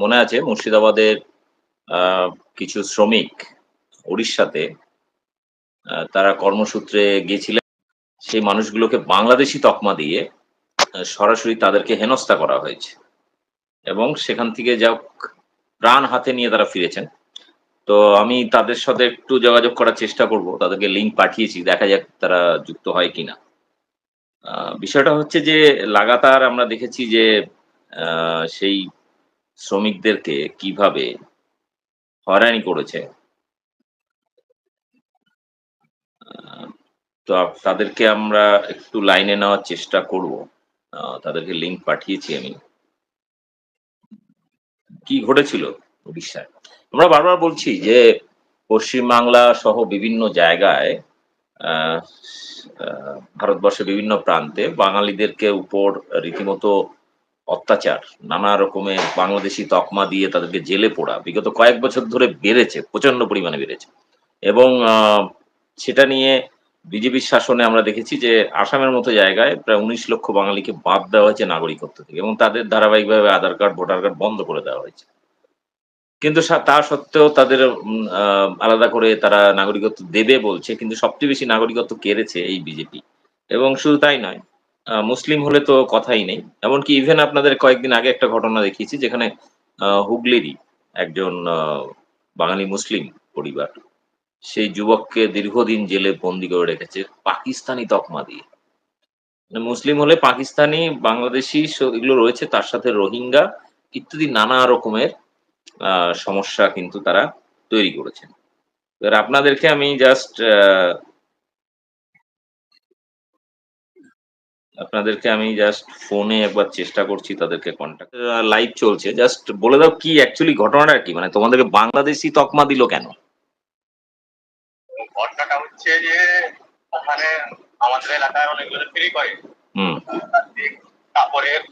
মনে আছে? মুর্শিদাবাদের কিছু শ্রমিক উড়িষ্যাতে তারা কর্মসূত্রে গিয়েছিলেন। সেই মানুষগুলোকে বাংলাদেশি তকমা দিয়ে সরাসরি তাদেরকে হেনস্থা করা হয়েছে। এবং সেখান থেকে যা প্রাণ হাতে নিয়ে তারা ফিরেছেন। তো আমি তাদের সাথে একটু যোগাযোগ করার চেষ্টা করব। তাদেরকে লিঙ্ক পাঠিয়েছি, দেখা যাক তারা যুক্ত হয় কিনা। বিষয়টা হচ্ছে যে, লাগাতার আমরা দেখেছি যে সেই শ্রমিকদেরকে কীভাবে হয়রানি করেছে? তো তাদেরকে আমরা একটু লাইনে নেওয়ার চেষ্টা করব। তাদেরকে লিঙ্ক পাঠিয়েছি আমি। কি ঘটেছিল উড়িষ্যায়? আমরা বারবার বলছি যে পশ্চিমবাংলা সহ বিভিন্ন জায়গায় ভারতবর্ষের বিভিন্ন প্রান্তে বাঙালিদেরকে উপর রীতিমতো অত্যাচার, নানা রকমের বাংলাদেশি তকমা দিয়ে তাদেরকে জেলে পোড়া, বিগত কয়েক বছর ধরে বেড়েছে প্রচণ্ড পরিমাণে বেড়েছে। এবং সেটা নিয়ে বিজেপির শাসনে আমরা দেখেছি যে আসামের মতো জায়গায় প্রায় উনিশ লক্ষ বাঙালিকে বাদ দেওয়া হয়েছে নাগরিকত্ব থেকে এবং তাদের ধারাবাহিকভাবে আধার কার্ড, ভোটার কার্ড বন্ধ করে দেওয়া হয়েছে। কিন্তু তা সত্ত্বেও তাদের আলাদা করে তারা নাগরিকত্ব দেবে বলছে, কিন্তু সবচেয়ে বেশি নাগরিকত্ব কেড়েছে এই বিজেপি। এবং শুধু তাই নয় মুসলিম হলে তো কথাই নেই। এমনকি ইভেন আপনাদের কয়েকদিন আগে একটা ঘটনা দেখিয়েছি যেখানে হুগলিরই একজন বাঙালি মুসলিম পরিবার, সেই যুবককে দীর্ঘদিন জেলে বন্দি করে রেখেছে পাকিস্তানি তকমা দিয়ে। মানে মুসলিম হলে পাকিস্তানি, বাংলাদেশি এগুলো রয়েছে, তার সাথে রোহিঙ্গা, ইত্যাদি নানা রকমের সমস্যা কিন্তু তারা তৈরি করেছেন। এবার আপনাদেরকে আমি জাস্ট আপনাদেরকে আমি জাস্ট ফোনে একবার চেষ্টা করছি তাদেরকে কন্ট্যাক্ট লাইভ চলছে। জাস্ট বলে দাও কি অ্যাকচুয়ালি ঘটনাটা কি? মানে তোমাদেরকে বাংলাদেশি তকমা দিল কেন? ঘটনাটা হচ্ছে যে ওখানে আমাদের এলাকায় অনেকগুলো ফ্রি করে হুম। কাপড়ের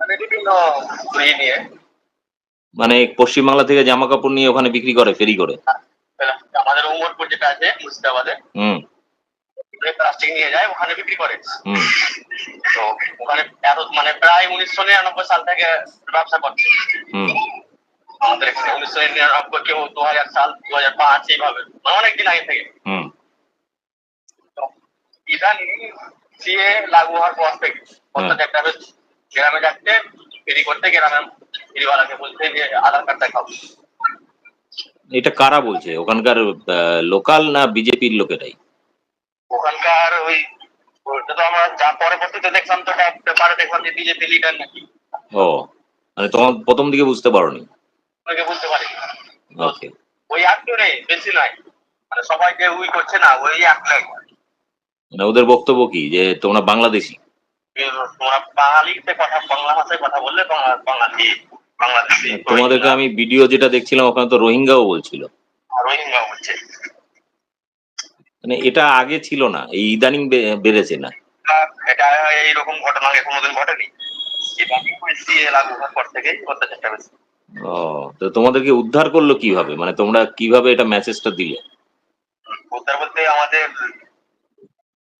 মানে বিভিন্ন ইয়ে নিয়ে মানে পশ্চিমবাংলা থেকে জামা কাপড় নিয়ে ওখানে বিক্রি করে ফেরি করে? আমাদের উমরপুর যেটা আছে মুর্শিদাবাদে। হুম। প্লাস্টিক নিয়ে যায় ওখানে বিক্রি করে। হুম। তো ওখানে এত মানে প্রায় উনিশশো নিরানব্বই সাল থেকে ব্যবসা করছে। আমাদের এখানে উনিশশো নিরানব্বই কেউ দু হাজার সাল দু হাজার পাঁচ এইভাবে। মানে অনেকদিন আগে থেকে। ইদানিং সিএ লাগু হওয়ার পর থেকে প্রত্যেকটা বেশ গ্রামে যাচ্ছে ফেরি করতে গ্রামে ফেরিওয়ালাকে বলছে যে আধার কার্ড দেখাও এটা কারা বলছে? ওখানকার লোকাল না বিজেপির লোকেরাই? ওখানকার ওই ওটা তো আমরা যা পরবর্তীতে দেখলাম তো দেখলাম যে বিজেপি লিডার নাকি। ও মানে তোমার প্রথম দিকে বুঝতে পারোনি? ওনাকে বুঝতে পারি ওকে। ওই বেশি নয় মানে সবাই যে উই করছে না ওই একলাই মানে ওদের বক্তব্য কি? যে তোমরা বাংলাদেশি? তোমরা বাঙালিতে কথা বাংলা ভাষায় কথা বললে বাংলা বাঙালি বাংলাদেশি। তোমাদেরকে আমি ভিডিও যেটা দেখছিলাম ওখানে তো রোহিঙ্গাও বলছিল। রোহিঙ্গা বলছে। মানে এটা আগে ছিল না এই ইদানিং বেড়েছে না। এটা এইরকম ঘটনা আগে কোনোদিন ঘটেনি। ও তো তোমাদেরকে উদ্ধার করল কীভাবে? মানে তোমরা কীভাবে এটা মেসেজটা দিলে? উদ্ধার বলতে আমাদের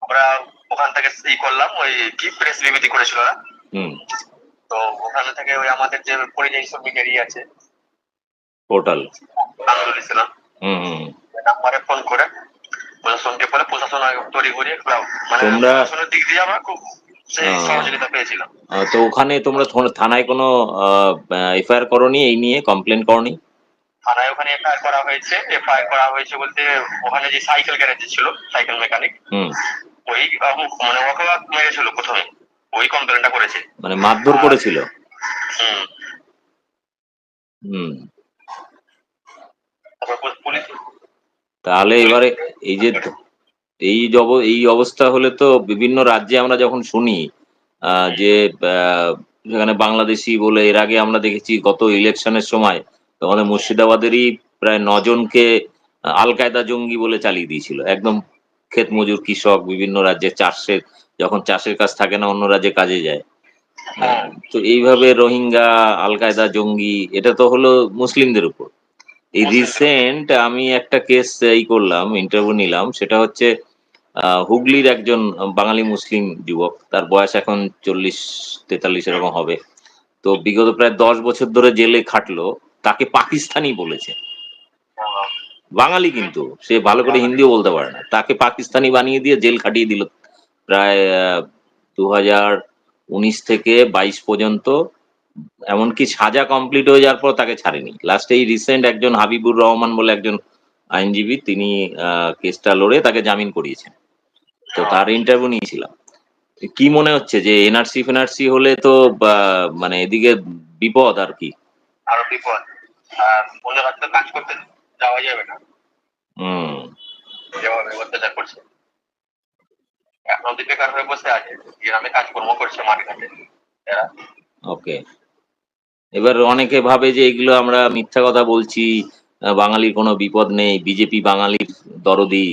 আমরা ওখান থেকে ই করলাম ওই কি প্রেস বিবৃতি করেছিল হুম। তো ওখানে থেকে ওই আমাদের যে পরিযায়ী শ্রমিকের ই আছে পোর্টাল নাম্বারে ফোন করে প্রশাসনকে বলে প্রশাসন তৈরি করে মানে প্রশাসনের দিক দিয়ে আমরা খুব তো ওখানে তোমরা থানায় কোনো এফআইআর করনি এই নিয়ে? কমপ্লেন করনি? থানায় ওখানে এফআইআর করা হয়েছে। এফআইআর করা হয়েছে বলতে ওখানে যে সাইকেল গ্যারেজ ছিল সাইকেল মেকানিক ওই মানে ওকে মেরেছিল প্রথমে। ওই কমপ্লেনটা করেছে। মানে মারধর করেছিল? হুম। হুম। তারপর পুলিশ তাহলে এবারে এই যে এই এই অবস্থা হলে তো বিভিন্ন রাজ্যে আমরা যখন শুনি আহ, যে সেখানে বাংলাদেশি বলে এর আগে আমরা দেখেছি গত ইলেকশনের সময় তোমাদের মুর্শিদাবাদেরই প্রায় নজনকে আল কায়দা জঙ্গি বলে চালিয়ে দিয়েছিল। একদম ক্ষেত মজুর কৃষক বিভিন্ন রাজ্যে চাষের যখন চাষের কাজ থাকে না অন্য রাজ্যে কাজে যায়। আহ, তো এইভাবে রোহিঙ্গা আল কায়দা জঙ্গি এটা তো হলো মুসলিমদের উপর। এই রিসেন্ট আমি একটা কেস এই করলাম ইন্টারভিউ নিলাম, সেটা হচ্ছে হুগলির একজন বাঙালি মুসলিম যুবক, তার বয়স এখন চল্লিশ, তেতাল্লিশ এরকম হবে। তো বিগত প্রায় দশ বছর ধরে জেলে খাটলো, তাকে পাকিস্তানি বলেছে। বাঙালি কিন্তু, সে ভালো করে হিন্দিও বলতে পারে না। তাকে পাকিস্তানি বানিয়ে দিয়ে জেল খাটিয়ে দিল। প্রায় দু হাজার উনিশ থেকে বাইশ পর্যন্ত এমনকি সাজা কমপ্লিট হয়ে যাওয়ার পর তাকে ছাড়েনি। লাস্টে এই রিসেন্ট একজন হাবিবুর রহমান বলে একজন আইনজীবী তিনি কেসটা লড়ে তাকে জামিন করিয়েছেন। তো তার ইন্টারভিউ নিয়েছিলাম। কি মনে হচ্ছে যে এনআরসি ফেনআরসি হলে তো মানে এদিকে বিপদ আর কি? আরও বিপদ। আর অন্য রাজ্যে কাজ করতে যাওয়া যাবে না। হুম। যেভাবে অত্যাচার করছে। এখন বেকার হয়ে বসে আছে। গ্রামে কাজকর্ম করছে মাঠে ঘাটে। ওকে এবার অনেকে ভাবে যে এগুলো আমরা মিথ্যা কথা বলছি বাঙালির কোনো বিপদ নেই বিজেপি বাঙালির দরদি।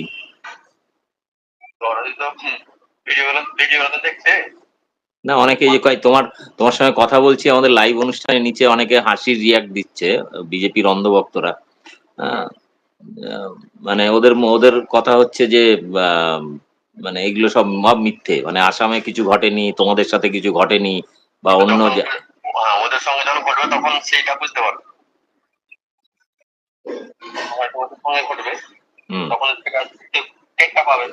না অনেকে যে কয় তোমার তোমার সঙ্গে কথা বলছি আমাদের লাইভ অনুষ্ঠানের নিচে অনেকে হাসির রিয়াক্ট দিচ্ছে বিজেপির অন্ধভক্তরা। মানে ওদের ওদের কথা হচ্ছে যে মানে এগুলো সব মিথ্যে। মানে আসামে কিছু ঘটেনি তোমাদের সাথে কিছু ঘটেনি বা অন্য ওদের সঙ্গে যখন ঘটবে তখন সেইটা বুঝতে পারবে। ওদের সঙ্গে ঘটবে তখন সেটা টেকটা পাবে।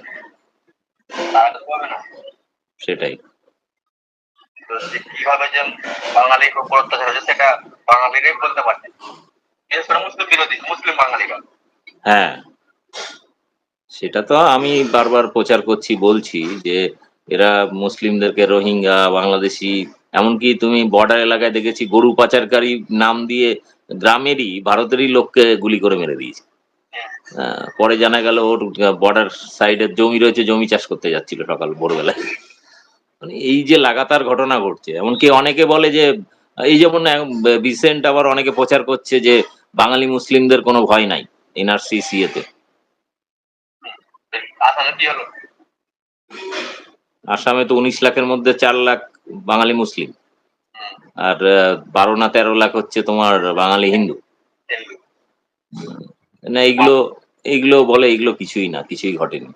তারা তো পাবে না। সেটাই। কীভাবে যে বাঙালির উপর অত্যাচার হয়েছে সেটা বাঙালিরাই বলতে পারছে বিশেষ করে মুসলিম বিরোধী মুসলিম বাঙালিরা। হ্যাঁ। সেটা তো আমি বারবার প্রচার করছি বলছি যে এরা মুসলিমদেরকে রোহিঙ্গা বাংলাদেশি এমনকি তুমি বর্ডার এলাকায় দেখেছি গরু পাচারকারী নাম দিয়ে গ্রামেরই ভারতেরই লোককে গুলি করে মেরে দিয়েছে। আহ, পরে জানা গেল ওর বর্ডার সাইডের জমি রয়েছে জমি চাষ করতে যাচ্ছিল সকাল ভোরবেলায়। মানে এই যে লাগাতার ঘটনা ঘটছে এমনকি অনেকে বলে যে এই যেমন রিসেন্ট আবার অনেকে প্রচার করছে যে বাঙালি মুসলিমদের কোনো ভয় নাই এনআরসি সিএতে আসামে তো উনিশ লাখের মধ্যে চার লাখ বাঙালি মুসলিম। আর বারো না তেরো লাখ হচ্ছে তোমার বাঙালি হিন্দু। না এইগুলো এইগুলো বলে এগুলো কিছুই না কিছুই ঘটেনি।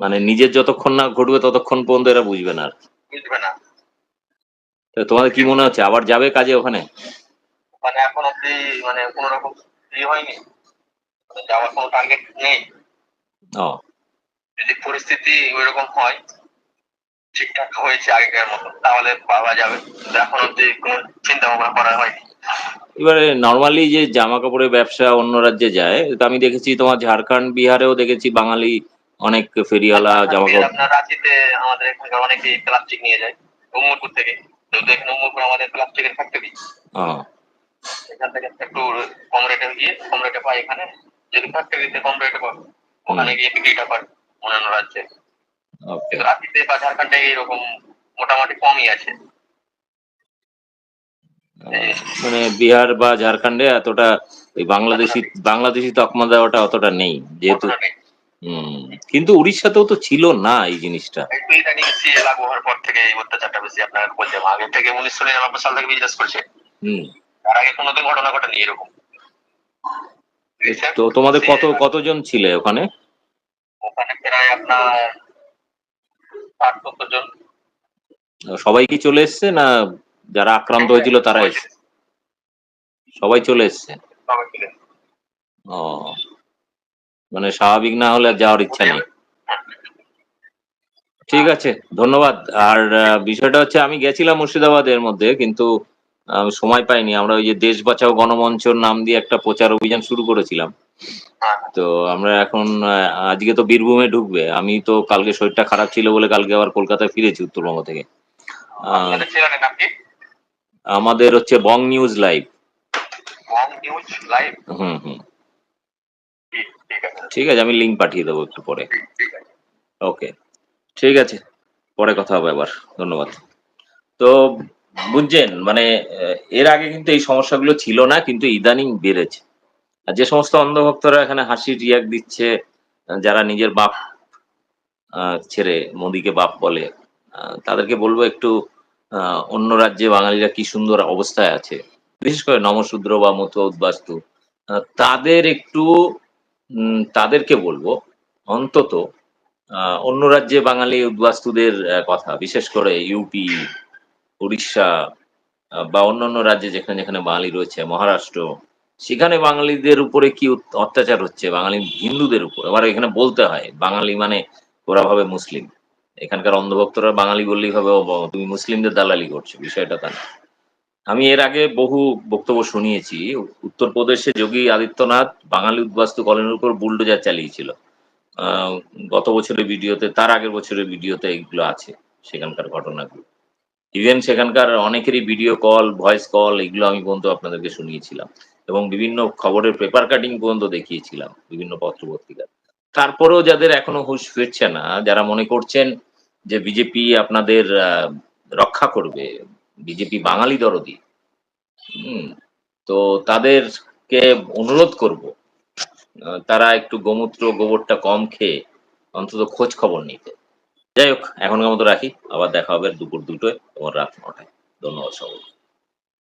মানে নিজের যতক্ষণ না ঘটবে ততক্ষণ পর্যন্ত এরা বুঝবে না আর। বুঝবে না। তো তোমাদের কি মনে হচ্ছে আবার যাবে কাজে ওখানে? মানে এখন অব্দি মানে কোন রকম ই হয়নি। যাওয়ার কোনো টার্গেট নেই। ও। যদি পরিস্থিতি ওইরকম হয় ঠিকঠাক হয়েছে আগেকার মতো তাহলে পাওয়া যাবে। এখন অব্দি কোনো চিন্তা ভাবনা করা হয়নি। এবারে নর্মালি যে জামা কাপড়ের ব্যবসা অন্য রাজ্যে যায় তো আমি দেখেছি তোমার ঝাড়খণ্ড বিহারেও দেখেছি বাঙালি অনেক ফেরিওয়ালা জামা কাপড় আপনার রাঁচিতে আমাদের এখানকার অনেকে প্লাস্টিক নিয়ে যায় উমরপুর থেকে। যেহেতু এখানে উমরপুর আমাদের প্লাস্টিকের ফ্যাক্টরি এখান থেকে একটু কম রেটে গিয়ে কম রেটে পাই এখানে। যদি ফ্যাক্টরিতে কম রেটে পাবো ওখানে গিয়ে বিক্রিটা পাই অন্যান্য রাজ্যে। কিন্তু রাঁচিতে বা ঝাড়খণ্ডে এইরকম মোটামুটি কমই আছে। মানে বিহার বা ঝাড়খণ্ডে এতটা ওই বাংলাদেশি বাংলাদেশি। তকমা দেওয়াটা অতটা নেই যেহেতু কিন্তু উড়িষ্যাতেও তো ছিল না এই জিনিসটা। লাগু হওয়ার পর থেকে এই অত্যাচারটা বেশি আপনার বলতে আগে থেকে উনিশশো নিরানব্বই সাল থেকে বিজনেস করছে। হুম। তার আগে কোনোদিন ঘটনা ঘটেনি এরকম। তো তোমাদের কত কতজন ছিলে ওখানে? ওখানে প্রায় আপনার সবাই কি চলে এসছে না যারা আক্রান্ত হয়েছিল তারা এসছে? সবাই চলে এসছে? ও মানে স্বাভাবিক না হলে যাওয়ার ইচ্ছা নেই। ঠিক আছে ধন্যবাদ। আর বিষয়টা হচ্ছে আমি গেছিলাম মুর্শিদাবাদের মধ্যে কিন্তু সময় পাইনি। আমরা ওই যে দেশ বাঁচাও গণমঞ্চর নাম দিয়ে একটা প্রচার অভিযান শুরু করেছিলাম। হ্যাঁ তো আমরা এখন আজকে তো বীরভূমে ঢুকবে। আমি তো কালকে শরীরটা খারাপ ছিল বলে কালকে আবার কলকাতায় ফিরেছি উত্তরবঙ্গ থেকে। আমাদের হচ্ছে বং নিউজ লাইভ। হুম হুম। ঠিক আছে। আমি লিঙ্ক পাঠিয়ে দেবো একটু পরে। ওকে ঠিক আছে। পরে কথা হবে আবার। ধন্যবাদ। তো বুঝছেন মানে এর আগে কিন্তু এই সমস্যাগুলো ছিল না কিন্তু ইদানিং বেড়েছে। আর যে সমস্ত অন্ধভক্তরা এখানে হাসি রিয়াক্ট দিচ্ছে যারা নিজের বাপ ছেড়ে মোদিকে বাপ বলে তাদেরকে বলব একটু অন্য রাজ্যে বাঙালিরা কি সুন্দর অবস্থায় আছে। বিশেষ করে নমশূদ্র বা মতো উদ্বাস্তু তাদের একটু তাদেরকে বলব অন্তত অন্য রাজ্যে বাঙালি উদ্বাস্তুদের কথা, বিশেষ করে ইউপি উড়িষ্যা বা অন্যান্য রাজ্যে যেখানে যেখানে বাঙালি রয়েছে, মহারাষ্ট্র সেখানে বাঙালিদের উপরে কি অত্যাচার হচ্ছে? বাঙালি হিন্দুদের উপর। আবার এখানে বলতে হয়, বাঙালি মানে ওরা ভাবে মুসলিম। এখানকার অন্ধভক্তরা বাঙালি বললেই হবে তুমি মুসলিমদের দালালি করছ। বিষয়টা তা আমি এর আগে বহু বক্তব্য শুনিয়েছি। উত্তরপ্রদেশে যোগী আদিত্যনাথ বাঙালি উদ্বাস্তু কলোনির উপর বুলডোজার চালিয়েছিল। গত বছরের ভিডিওতে, তার আগের বছরের ভিডিওতে এগুলো আছে, সেখানকার ঘটনাগুলো। ইভেন সেখানকার অনেকেরই ভিডিও কল ভয়েস কল এগুলো আমি পর্যন্ত আপনাদেরকে শুনিয়েছিলাম। এবং বিভিন্ন খবরের পেপার কাটিং পর্যন্ত দেখিয়েছিলাম, বিভিন্ন পত্র পত্রিকায় তারপরেও যাদের এখনও হুঁশ ফিরছে না, যারা মনে করছেন যে বিজেপি আপনাদের রক্ষা করবে বিজেপি বাঙালি দরদি তো তাদেরকে অনুরোধ করব তারা একটু গোমূত্র গোবরটা কম খেয়ে অন্তত খোঁজ খবর নিতে। যাই হোক, এখনকার মতো রাখি, আবার দেখা হবে দুপুর দুটোয় এবং রাত নটায়। ধন্যবাদ সবাই